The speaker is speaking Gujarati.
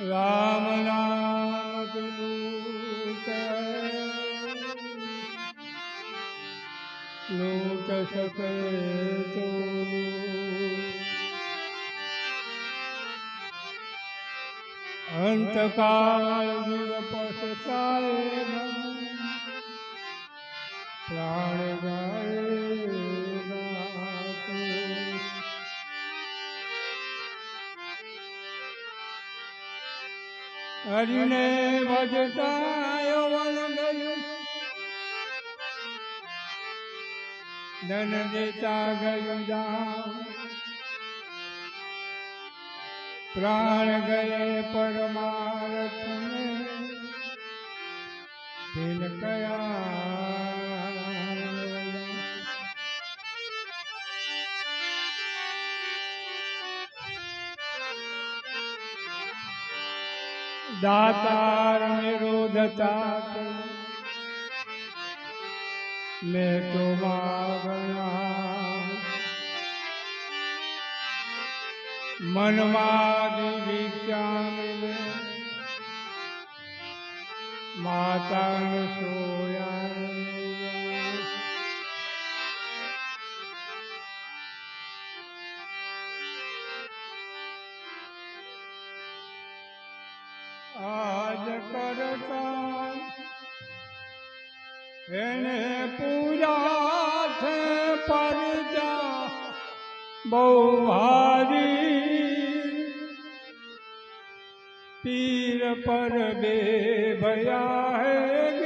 રામ રામ લૂટ લૂટ શકે પ્રાણ હરિને ભજતા યવન ગયું ધન દેતા ગયું જામ પ્રાણ ગયે પરમાર્થ દિલ કયા दातार निरोधता मैं तो मांगना मनवादी माता सोया આજ કરતા એને પૂજા છે પરજા બહુ ભારી પીર પર બે ભયા હે